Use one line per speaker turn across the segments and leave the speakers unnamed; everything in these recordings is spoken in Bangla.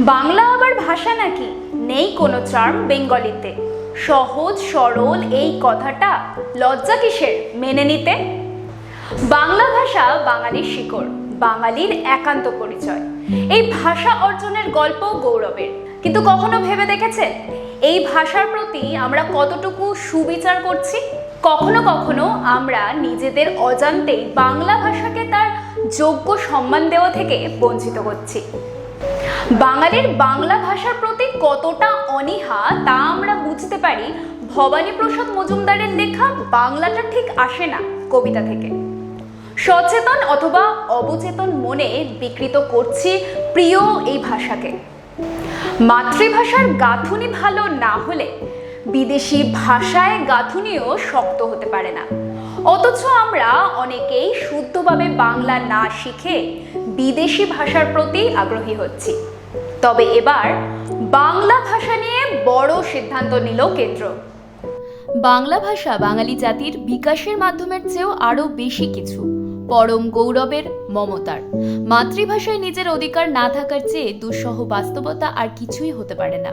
বাংলা আবার ভাষা নাকি? নেই কোনো চার্ম বেঙ্গলিতে। সহজ, সরল এই কথাটা লজ্জা কিসের? মেনে নিতে? বাংলা ভাষা বাঙালির শিকড়, বাঙালির একান্ত পরিচয়। এই ভাষা অর্জনের গল্প গৌরবের। কিন্তু কখনো ভেবে দেখেছেন? এই ভাষার প্রতি আমরা কতটুকু সুবিচার করছি? কখনো কখনো আমরা নিজেদের অজান্তেই বাংলা ভাষাকে তার যোগ্য সম্মান দেওয়া থেকে বঞ্চিত করছি বাঙালির বাংলা ভাষার প্রতি কতটা অনীহা, তা আমরা বুঝতে পারি। ভবানী প্রসাদ মজুমদারের লেখা বাংলাটা ঠিক আসে না কবিতা থেকে। সচেতন অথবা অবচেতন মনে বিকৃত করছি প্রিয় এই ভাষাকে। মাতৃভাষার গাঁথুনি ভালো না হলে বিদেশি ভাষায় গাঁথুনিও শক্ত হতে পারে না। অথচ আমরা অনেকেই শুদ্ধভাবে বাংলা না শিখে বিদেশি ভাষার প্রতি আগ্রহী হচ্ছি। তবে এবার বাংলা ভাষা নিয়ে বড় সিদ্ধান্ত নিল কেন্দ্র। বাংলা ভাষা বাঙালি জাতির বিকাশের মাধ্যমের চেয়েও আরও বেশি কিছু, পরম গৌরবের মমতার। মাতৃভাষায় নিজের অধিকার না থাকার চেয়ে দুঃসহ বাস্তবতা আর কিছুই হতে পারে না।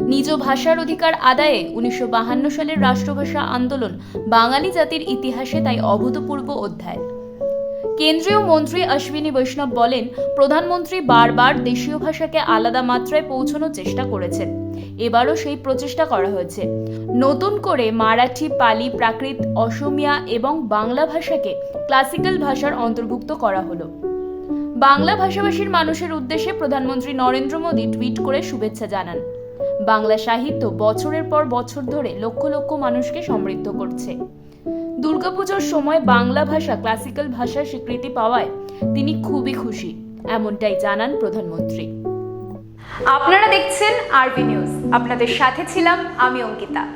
নিজ ভাষার অধিকার আদায়ে উনিশশো সালের রাষ্ট্রভাষা আন্দোলন বাঙালি জাতির ইতিহাসে তাই অভূতপূর্ব অধ্যায়। কেন্দ্রীয় মন্ত্রী অশ্বিনী বৈষ্ণব বলেন, প্রধানমন্ত্রী বারবার দেশীয় ভাষাকে আলাদা মাত্রায় পৌঁছানোর চেষ্টা করেছেন। এবারও সেই প্রচেষ্টা করা হয়েছে। নতুন করে মারাঠি, পালি, প্রাকৃত, অসমিয়া এবং বাংলা ভাষাকে ক্লাসিক্যাল ভাষার অন্তর্ভুক্ত করা হলো। বাংলা ভাষাভাষীর মানুষের উদ্দেশ্যে প্রধানমন্ত্রী নরেন্দ্র মোদী টুইট করে শুভেচ্ছা জানান। বাংলা সাহিত্য বছরের পর বছর ধরে লক্ষ লক্ষ মানুষকে সমৃদ্ধ করছে। দুর্গাপুজোর সময় বাংলা ভাষা ক্লাসিক্যাল ভাষার স্বীকৃতি পাওয়ায় তিনি খুবই খুশি, এমনটাই জানান প্রধানমন্ত্রী। আপনারা দেখছেন আরবি নিউজ। আপনাদের সাথে ছিলাম আমি অঙ্কিতা।